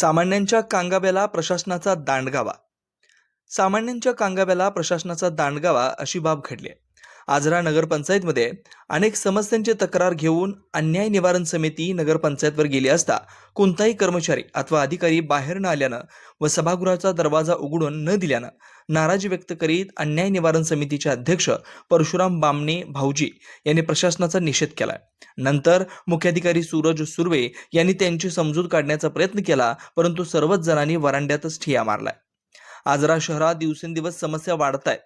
सामान्यांच्या कांगाव्याला प्रशासनाचा दांडगावा सामान्यांच्या कांगाव्याला प्रशासनाचा दांडगावा अशी बाब घडली आहे. आजरा नगरपंचायतमध्ये अनेक समस्यांची तक्रार घेऊन अन्याय निवारण समिती नगरपंचायतवर गेली असता कोणताही कर्मचारी अथवा अधिकारी बाहेर न आल्यानं व सभागृहाचा दरवाजा उघडून न दिल्यानं नाराजी व्यक्त करीत अन्याय निवारण समितीचे अध्यक्ष परशुराम बामणे भाऊजी यांनी प्रशासनाचा निषेध केला नंतर मुख्याधिकारी सूरज सुर्वे यांनी त्यांची समजूत काढण्याचा प्रयत्न केला परंतु सर्वच जणांनी वरांड्यातच ठिया मारलाय. आजरा शहरात दिवसेंदिवस समस्या वाढत आहेत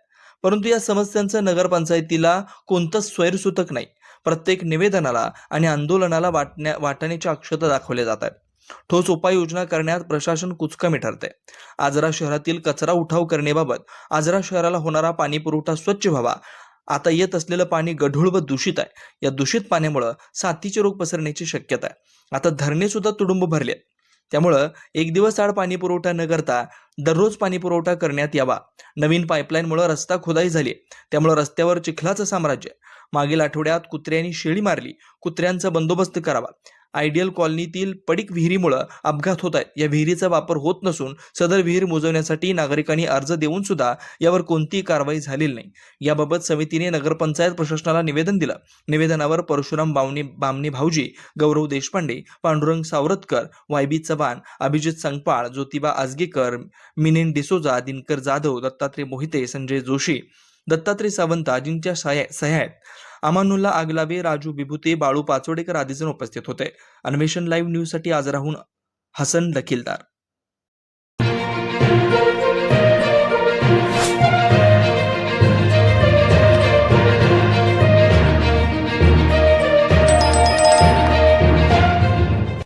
परंतु या समस्यांचं नगरपंचायतीला कोणतंच स्वैरसूतक नाही. प्रत्येक निवेदनाला आणि आंदोलनाला वाटण्या वाटण्याच्या अक्षता दाखवल्या जात आहेत. ठोस उपाययोजना करण्यात प्रशासन कुचकमी ठरते आजरा शहरातील कचरा उठाव करण्याबाबत आजरा शहराला होणारा पाणी पुरवठा स्वच्छ व्हावा. आता येत असलेलं पाणी गढूळ व दूषित आहे. या दूषित पाण्यामुळं साथीचे रोग पसरण्याची शक्यता आहे. आता धरणे सुद्धा तुडुंब भरले आहेत. त्यामुळं एक दिवस आड पाणी पुरवठा न करता दररोज पाणी पुरवठा करण्यात यावा. नवीन पाईपलाईनमुळे रस्ता खुदाई झाली. त्यामुळे रस्त्यावर चिखलाचं साम्राज्य. मागील आठवड्यात कुत्र्यांनी शेळी मारली. कुत्र्यांचा बंदोबस्त करावा. आयडियल कॉलनीतील पडीक विहिरीमुळं अपघात होत आहेत या विहिरीचा वापर होत नसून सदर विहीर मोजवण्यासाठी नागरिकांनी अर्ज देऊन सुद्धा यावर कोणतीही कारवाई झालेली नाही. याबाबत समितीने नगरपंचायत प्रशासनाला निवेदन दिलं. निवेदनावर परशुराम बावणे बामणे भाऊजी गौरव देशपांडे पांडुरंग सावरतकर वाय बी चव्हाण अभिजित संगपाळ ज्योतिबा आजगेकर मिनेन डिसोजा दिनकर जाधव दत्तात्रय मोहिते संजय जोशी दत्तात्रय सावंत आदींच्या सह्या सह्या आहेत. अमानुल्ला आगलावे राजू विभूते बाळू पाचोडेकर आदीजण उपस्थित होते. अन्वेषण लाईव्ह न्यूजसाठी आज राहून हसन दखीलदार.